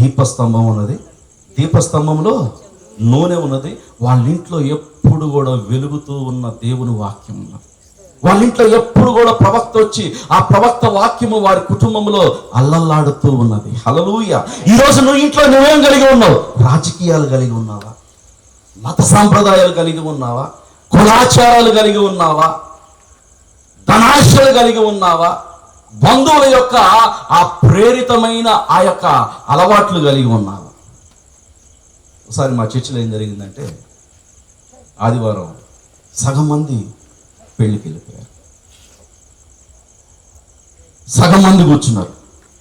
దీపస్తంభం ఉన్నది. దీపస్తంభంలో నూనె ఉన్నది. వాళ్ళ ఇంట్లో ఎప్పుడు కూడా వెలుగుతూ ఉన్న దేవుని వాక్యం ఉన్నది. వాళ్ళ ఇంట్లో ఎప్పుడు కూడా ప్రవక్త వచ్చి ఆ ప్రవక్త వాక్యము వారి కుటుంబంలో అల్లల్లాడుతూ ఉన్నది. హలలుయ ఈరోజు నువ్వు ఇంట్లో నువ్వేం కలిగి ఉన్నావు? రాజకీయాలు కలిగి ఉన్నావా? మత సాంప్రదాయాలు కలిగి ఉన్నావా? కులాచారాలు కలిగి ఉన్నావా? ధనాశలు కలిగి ఉన్నావా? బంధువుల యొక్క ఆ ప్రేరితమైన ఆ యొక్క అలవాట్లు కలిగి ఉన్నారు. ఒకసారి మా చర్చిలో ఏం జరిగిందంటే ఆదివారం సగం మంది పెళ్ళికి వెళ్ళిపోయారు. సగం మంది కూర్చున్నారు.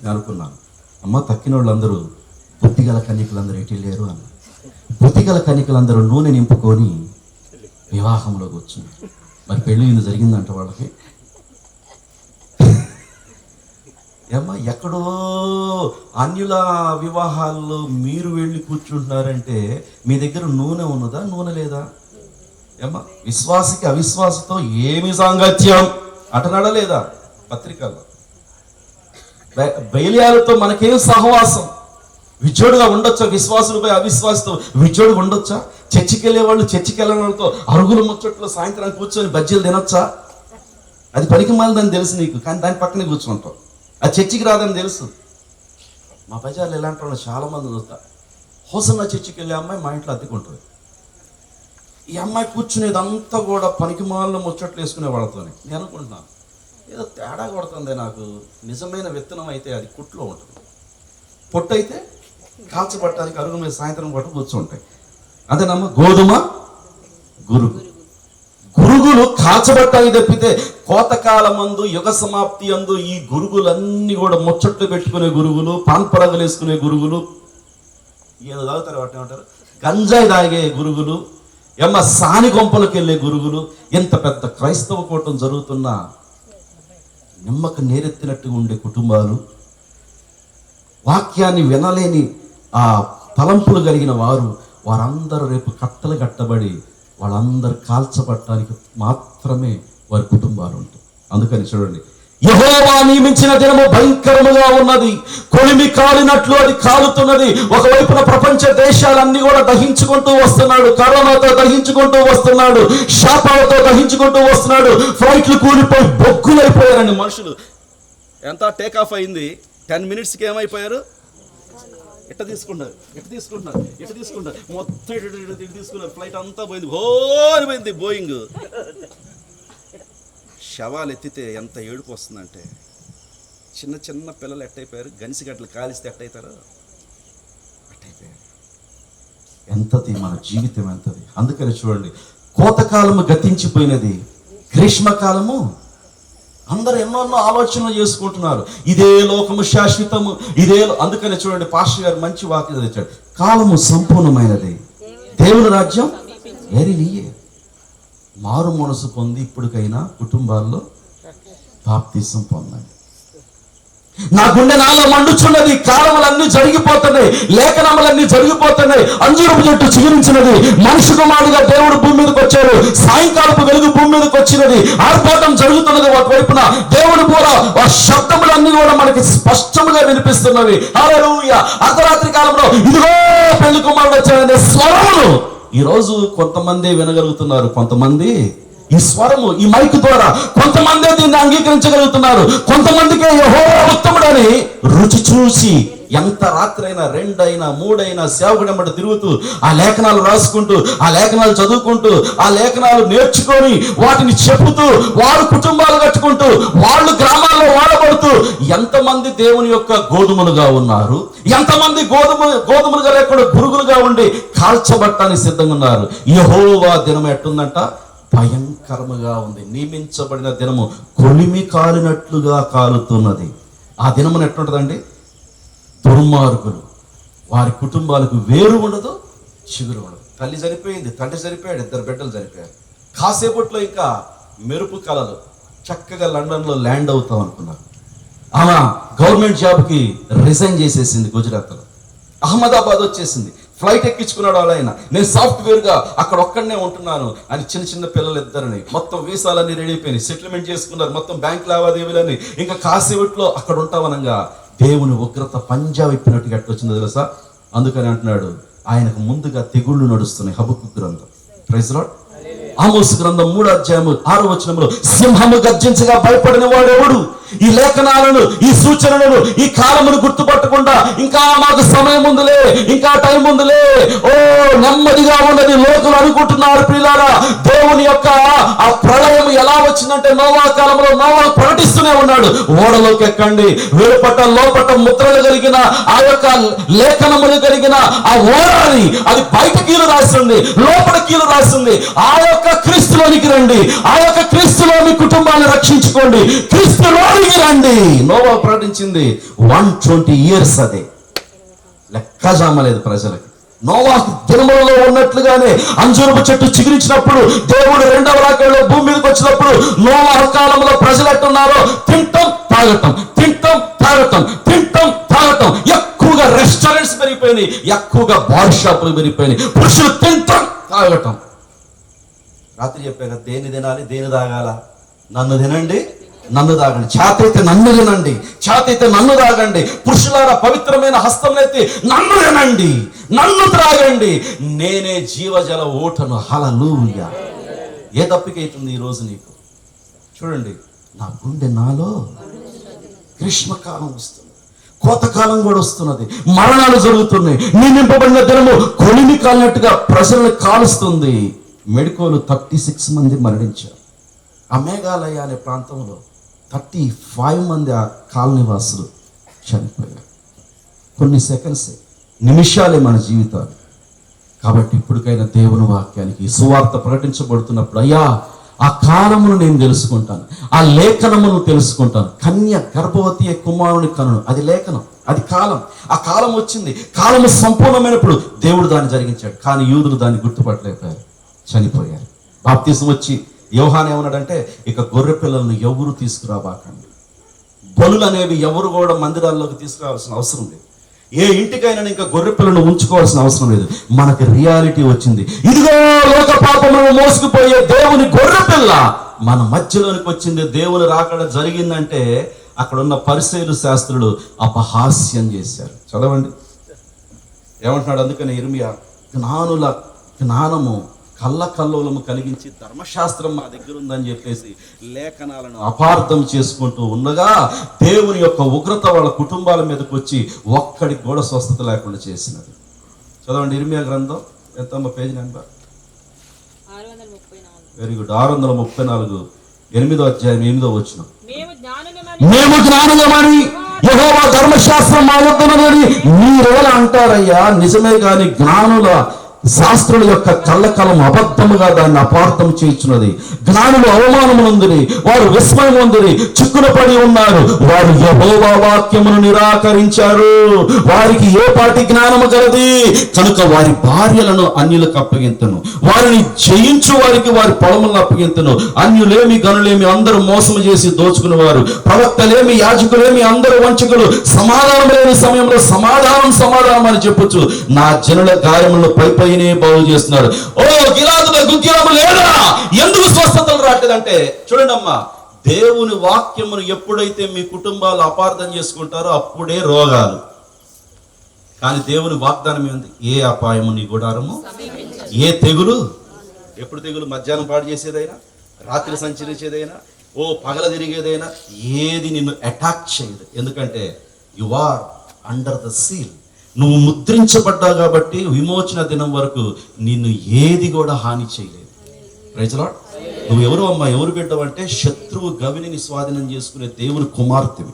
నేను అనుకున్నాను అమ్మ తక్కిన వాళ్ళందరూ బుద్ధిగల కన్యకలందరూ ఎటు లేరు అన్న బుద్ధిగల కన్యకలందరూ నూనె నింపుకొని వివాహంలో కూర్చున్నారు. మరి పెళ్ళి ఇది జరిగిందంట వాళ్ళకి? ఏమ్మా ఎక్కడో అన్యుల వివాహాల్లో మీరు వెళ్ళి కూర్చుంటున్నారంటే మీ దగ్గర నూనె ఉన్నదా నూనె లేదా? ఏమ్మా విశ్వాసికి అవిశ్వాసతో ఏమి సాంగత్యం? అంటున్నాడా లేదా పత్రికల్లో? బై- బయలుయాలతో మనకేం సహవాసం? విచ్చోడుగా ఉండొచ్చా విశ్వాసులపై అవిశ్వాసతో? విచ్చోడుగా ఉండొచ్చా? చర్చికి వెళ్ళే వాళ్ళు చర్చికి వెళ్ళిన వాళ్ళతో అరుగుల ముచ్చట్లో సాయంత్రం కూర్చొని బజ్జీలు తినొచ్చా? అది పనికి దాన్ని తెలుసు నీకు కానీ దాని పక్కనే కూర్చుంటావు. ఆ చర్చికి రాదని తెలుసు. మా బజార్లో ఎలాంటి వాళ్ళు చాలామంది చూస్తారు చూస్తా హోసన్న చర్చికి వెళ్ళే అమ్మాయి మా ఇంట్లో అద్దెకుంటుంది. ఈ అమ్మాయి కూర్చునేదంతా కూడా పనికి మాలను ముచ్చట్లు వేసుకునే వాళ్ళతోనే. నేను అనుకుంటున్నాను ఏదో తేడా కొడుతుంది నాకు. నిజమైన విత్తనం అయితే అది కుట్లో ఉంటుంది. పొట్టు అయితే కాల్చబట్టడానికి అరుగు మీద సాయంత్రం పట్టు కూర్చుంటాయి. అదేనమ్మా గోధుమ గురుగు. గురుగులు కాచబట్టాయి తప్పితే కోతకాలమందు యుగ సమాప్తి అందు ఈ గురుగులన్నీ కూడా ముచ్చట్లు పెట్టుకునే గురుగులు పాన్పరగలు వేసుకునే గురుగులు. ఏదో తాగుతారు వాటిని ఏమంటారు? గంజాయి తాగే గురుగులు ఎమ్మ సాని గొంపలకు వెళ్ళే గురుగులు. ఇంత పెద్ద క్రైస్తవ కూటం జరుగుతున్న నిమ్మకు నేరెత్తినట్టుగా ఉండే కుటుంబాలు వాక్యాన్ని వినలేని ఆ తలంపులు కలిగిన వారు వారందరూ రేపు కట్టలు కట్టబడి వాళ్ళందరూ కాల్చబట్టడానికి మాత్రమే వారి కుటుంబాలు ఉంటాయి. అందుకని చూడండి. యహోవా నియమించిన దినము భయంకరముగా ఉన్నది. కొలిమి కాలినట్లు అది కాలుతున్నది. ఒకవైపున ప్రపంచ దేశాలన్నీ కూడా దహించుకుంటూ వస్తున్నాడు. కరోనాతో దహించుకుంటూ వస్తున్నాడు. శాపాలతో దహించుకుంటూ వస్తున్నాడు. ఫ్లైట్లు కూలిపోయి బొగ్గులైపోయారండి మనుషులు. ఎంత టేక్ ఆఫ్ అయింది? టెన్ మినిట్స్కి ఏమైపోయారు? ఎట్ట తీసుకున్నారు? ఎట్ట తీసుకుంటున్నారు ఎట్ట తీసుకుంటారు మొత్తం ఇటు ఇటు ఇటు తీసుకున్నారు. ఫ్లైట్ అంతా పోయింది. హోని పోయింది బోయింగ్ శవాలు ఎత్తితే ఎంత ఏడుపు వస్తుందంటే చిన్న చిన్న పిల్లలు ఎట్టయిపోయారు గనిసిగడ్డలు కాలిస్తే ఎట్టయితారు అట్టయిపోయారు ఎంతది మన జీవితం ఎంతది అందుకని చూడండి కోతకాలము గతించిపోయినది గ్రీష్మకాలము అందరు ఎన్నోన్నో ఆలోచనలు చేసుకుంటున్నారు. ఇదే లోకము శాశ్వతము. ఇదే అందుకని చూడండి పాస్టర్ గారు మంచి వాక్యం తెచ్చాడు కాలము సంపూర్ణమైనది. దేవుని రాజ్యం వెరీ నీయే. మారు మనసు పొంది ఇప్పటికైనా కుటుంబాల్లో బాప్తీసం పొందండి. నా గుండె నాలో మండుచున్నది కాలములన్నీ జరిగిపోతున్నాయి లేఖనములన్నీ జరిగిపోతున్నాయి అంజూరపు చెట్టు చిగురించినది మనిషి కుమారుడుగా దేవుడు భూమి మీదకి వచ్చాడు సాయంకాలపు వెలుగు భూమి మీదకి వచ్చినది ఆర్భాటం జరుగుతున్నది ఒకవైపున దేవుడు కూడా ఆ శబ్దములన్నీ కూడా మనకి స్పష్టముగా వినిపిస్తున్నవి. అర్ధరాత్రి కాలంలో ఇదిగో పెళ్ళి కుమారుడు వచ్చాడనే స్వరములు. ఈ రోజు కొంతమంది వినగలుగుతున్నారు కొంతమంది ఈ స్వరము ఈ మైక్ ద్వారా కొంతమంది దీన్ని అంగీకరించగలుగుతున్నారు. కొంతమందికి యహో ఉత్తముడని రుచి చూసి ఎంత రాత్రైనా రెండైనా మూడైనా సేవకుడెంబడి తిరుగుతూ ఆ లేఖనాలు రాసుకుంటూ ఆ లేఖనాలు చదువుకుంటూ ఆ లేఖనాలు నేర్చుకొని వాటిని చెబుతూ వారు కుటుంబాలు కట్టుకుంటూ వాళ్ళు గ్రామాల్లో వాడబడుతూ ఎంతమంది దేవుని యొక్క గోధుమలుగా ఉన్నారు. ఎంతమంది గోధుమ గోధుమలుగా లేకుండా పురుగులుగా ఉండి కాల్చబట్టానికి సిద్ధంగా ఉన్నారు. యహోవా దినం ఎట్టుందంట? భయంకరముగా ఉంది. నియమించబడిన దినము కొలిమి కాలినట్లుగా కాలుతున్నది. ఆ దినమున ఎట్లుంటుందండి? దుర్మార్గులు. వారి కుటుంబాలకు వేరు ఉండదు చిగురు ఉండదు. తల్లి చనిపోయింది తండ్రి చనిపోయాడు ఇద్దరు బిడ్డలు చనిపోయారు. కాసేపట్లో ఇంకా మెరుపు కళలు చక్కగా లండన్లో ల్యాండ్ అవుతాం అనుకున్నారు. ఆమె గవర్నమెంట్ జాబ్కి రిజైన్ చేసేసింది గుజరాత్లో. అహ్మదాబాద్ వచ్చేసింది. ఫ్లైట్ ఎక్కించుకున్నాడు ఆయన నేను సాఫ్ట్వేర్గా అక్కడ ఒక్కడనే ఉంటున్నాను అని చిన్న చిన్న పిల్లలు ఇద్దరిని మొత్తం వీసాలన్నీ రెడీ అయిపోయినాయి. సెటిల్మెంట్ చేసుకున్నారు మొత్తం బ్యాంక్ లావాదేవీలన్నీ. ఇంకా కాసేపట్లో అక్కడ ఉంటామనగా. దేవుని ఉగ్రత పంజా విప్పినట్టుగా ఎట్టొచ్చిందో తెలుసా? అందుకని అంటున్నాడు ఆయనకు ముందుగా తెగుళ్ళు నడుస్తున్నాయి. హబుకు గ్రంథం. ప్రైజ్ రాడ్ ఆమోస్ గ్రంథం మూడో అధ్యాయము ఆరో వచనంలో సింహము గర్జించగా భయపడిన వాడెవడు? ఈ లేఖనాలను ఈ సూచనలను ఈ కాలమును గుర్తుపట్టకుండా ఇంకా మాకు సమయం ఉందిలే ఇంకా టైం ఉందిలే. ఓ నెమ్మదిగా ఉన్నది లోకులు అనుకుంటున్నారు పిల్లారా దేవుని యొక్క ఆ ప్రళయం ఎలా వచ్చిందంటే నోవా కాలంలో నోవా ప్రకటిస్తూనే ఉన్నాడు. ఓడలోకి ఎక్కండి. వేలుపట్ట లోపట ముద్రలు కలిగిన ఆ యొక్క లేఖనములు కలిగిన ఆ ఓడని అది బయట కీలు రాసింది లోపల కీలు రాసింది. ఆ యొక్క క్రీస్తులోనికి రండి. ఆ యొక్క క్రీస్తులో మీ కుటుంబాన్ని రక్షించుకోండి. క్రీస్తులోనికి రండి. నోవా ప్రకటించింది వన్ ట్వంటీ ఇయర్స్ అది. లెక్క జామలేదు ప్రజలకి. నోవా దినములలో ఉన్నట్లుగానే అంజూరపు చెట్టు చిగురించినప్పుడు దేవుడు రెండవ రాకల్లో భూమి మీదకి వచ్చినప్పుడు నోవా కాలంలో ప్రజలు ఎట్టున్నారో తింటాం తాగటం తింటాం తాగటం తింటాం తాగటం. ఎక్కువగా రెస్టారెంట్స్ పెరిగిపోయినాయి ఎక్కువగా బార్ షాపులు పెరిగిపోయినాయి. పురుషులు తింటాం తాగటం. రాత్రి చెప్పాక దేని తినాలి దేని తాగాల? నన్ను తినండి నన్ను తాగండి. చేతైతే నన్ను తినండి. చేతైతే నన్ను తాగండి. పురుషులారా పవిత్రమైన హస్తం ఎత్తి నన్ను తినండి. నన్ను త్రాగండి. నేనే జీవజల ఓటను. హలలుయ ఏ తప్పికైతుంది ఈరోజు నీకు? చూడండి నా గుండె నాలో గ్రీష్మకాలం వస్తుంది. కోతకాలం కూడా వస్తున్నది. మరణాలు జరుగుతున్నాయి. నీ నింపబడిన దినము కొలిమి కాలినట్టుగా ప్రజలను కాలుస్తుంది. మెడికోలు థర్టీ సిక్స్ మంది మరణించారు. ఆ మేఘాలయ అనే ప్రాంతంలో థర్టీ ఫైవ్ మంది ఆ కాలనివాసులు చనిపోయారు. కొన్ని సెకండ్స్ నిమిషాలే మన జీవితాలు. కాబట్టి ఇప్పటికైనా దేవుని వాక్యానికి సువార్త ప్రకటించబడుతున్నప్పుడు అయ్యా ఆ కాలమును నేను తెలుసుకుంటాను ఆ లేఖనమును తెలుసుకుంటాను. కన్య గర్భవతి కుమారుని కనును. అది లేఖనం అది కాలం. ఆ కాలం వచ్చింది కాలము సంపూర్ణమైనప్పుడు దేవుడు దాన్ని జరిగించాడు. కానీ యూదులు దాన్ని గుర్తుపట్టలేకపోయారు చనిపోయారు. బాప్తీసం వచ్చి యోహాన్ ఏమన్నాడంటే ఇక గొర్రె పిల్లలను ఎవరు తీసుకురాబాకండి? బలులు అనేవి ఎవరు కూడా మందిరాల్లోకి తీసుకురావాల్సిన అవసరం లేదు. ఏ ఇంటికైనా ఇంకా గొర్రె పిల్లను ఉంచుకోవాల్సిన అవసరం లేదు. మనకి రియాలిటీ వచ్చింది. ఇదిగో లోక పాపములను మోసుకుపోయే దేవుని గొర్రె పిల్ల. మన మధ్యలోనికి వచ్చింది దేవుని రాకడ జరిగిందంటే అక్కడ ఉన్న పరిశైలు శాస్త్రులు అపహాస్యం చేశారు. చదవండి. ఏమంటున్నాడు? అందుకని ఇర్మియా జ్ఞానుల జ్ఞానము కళ్ళ కల్లోలము కలిగించి ధర్మశాస్త్రం మా దగ్గర ఉందని చెప్పేసి లేఖనాలను అపార్థం చేసుకుంటూ ఉండగా దేవుని యొక్క ఉగ్రత వాళ్ళ కుటుంబాల మీదకి వచ్చి ఒక్కడికి కూడా స్వస్థత లేకుండా చేసినది చదవండి ఇర్మియా గ్రంథం. ఎంత పేజ్ నెంబర్? వెరీ గుడ్ ఆరు వందల ముప్పై నాలుగు. ఎనిమిదో అధ్యాయం ఎనిమిదో వచ్చిన మేము జ్ఞానులమని యెహోవా ధర్మశాస్త్రం మా వద్దనని మీరెలా అంటారయ్యా? నిజమే గాని జ్ఞానుల శాస్త్రుల యొక్క కళ్ళకలం అబద్ధముగా దాన్ని అపార్థం చేయించున్నది. జ్ఞానులు అవమానమునందుని వారు విస్మయం ఉందని చిక్కున పడి ఉన్నారు. వారు యహోవా వాక్యమును నిరాకరించారు. వారికి ఏ పాటి జ్ఞానము గలది? కనుక వారి భార్యలను అన్యులకు అప్పగింతను. వారిని జయించు వారికి వారి పొలములను అప్పగింతను. అన్యులేమి గనులేమి అందరూ మోసము చేసి దోచుకునేవారు. ప్రవక్తలేమి యాజకులేమి అందరూ వంచకులు. సమాధానం లేని సమయంలో సమాధానం సమాధానం అని చెప్పొచ్చు నా జనుల గాయములను పై ఆయనే బాగు చేస్తున్నారు ఓ గిలాదుల గుగ్గిలము లేదా? ఎందుకు స్వస్థతలు రాట్లేదంటే చూడండి అమ్మా దేవుని వాక్యమును ఎప్పుడైతే మీ కుటుంబాలు అపార్థం చేసుకుంటారో అప్పుడే రోగాలు. కానీ దేవుని వాగ్దానం ఏంది ఏ అపాయము నీ గుడారము? ఏ తెగులు? ఎప్పుడు తెగులు? మధ్యాహ్నం పాడు చేసేదైనా? రాత్రి సంచరించేదైనా? ఓ పగల తిరిగేదైనా? ఏది నిన్ను అటాక్ చేయదు. ఎందుకంటే you are under the seal నువ్వు ముద్రించబడ్డావు కాబట్టి విమోచన దినం వరకు నిన్ను ఏది కూడా హాని చేయలేదు. ప్రజలాడ్ నువ్వు ఎవరు అమ్మా? ఎవరు బిడ్డవంటే శత్రువు గవిని స్వాధీనం చేసుకునే దేవుని కుమార్తెవి.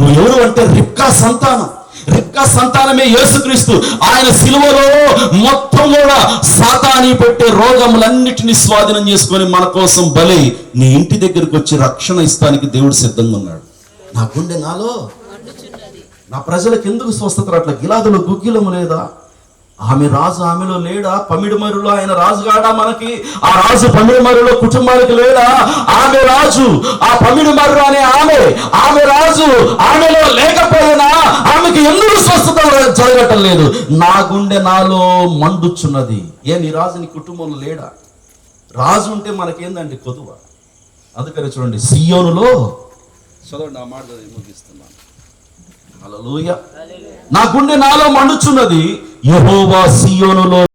నువ్వు ఎవరు అంటే రిక్కా సంతానం. రిక్కా సంతానమే యేసుక్రీస్తు. ఆయన సిలువలో మొత్తం కూడా సాతాని పెట్టే రోగములన్నిటిని స్వాధీనం చేసుకొని మన కోసం బలి నీ ఇంటి దగ్గరకు వచ్చి రక్షణ ఇస్తానికి దేవుడు సిద్ధంగా ఉన్నాడు. నా గుండె నాలో నా ప్రజలకు ఎందుకు స్వస్థత అట్లా గిలాదులు గుగ్గిలము లేదా? ఆమె రాజు ఆమెలో లేడా? పమిడిమరులో ఆయన రాజు కాడా మనకి? ఆ రాజు పమిడిమరులో కుటుంబానికి లేడా? ఆమె రాజు ఆ పమిడిమర్రు అనే ఆమె ఆమె రాజు ఆమెలో లేకపోయినా ఆమెకి ఎందుకు స్వస్థత జరగటం లేదు? నా గుండె నాలో మండుచున్నది. ఏ నీ రాజుని కుటుంబంలో లేడా? రాజు ఉంటే మనకేందండి కొదువ? అందుకని చూడండి సియోనులో చదవండి ఆ మాట ముగిస్తున్నా నా గుండె నాలో మండుచున్నది యహోవా సియోనులో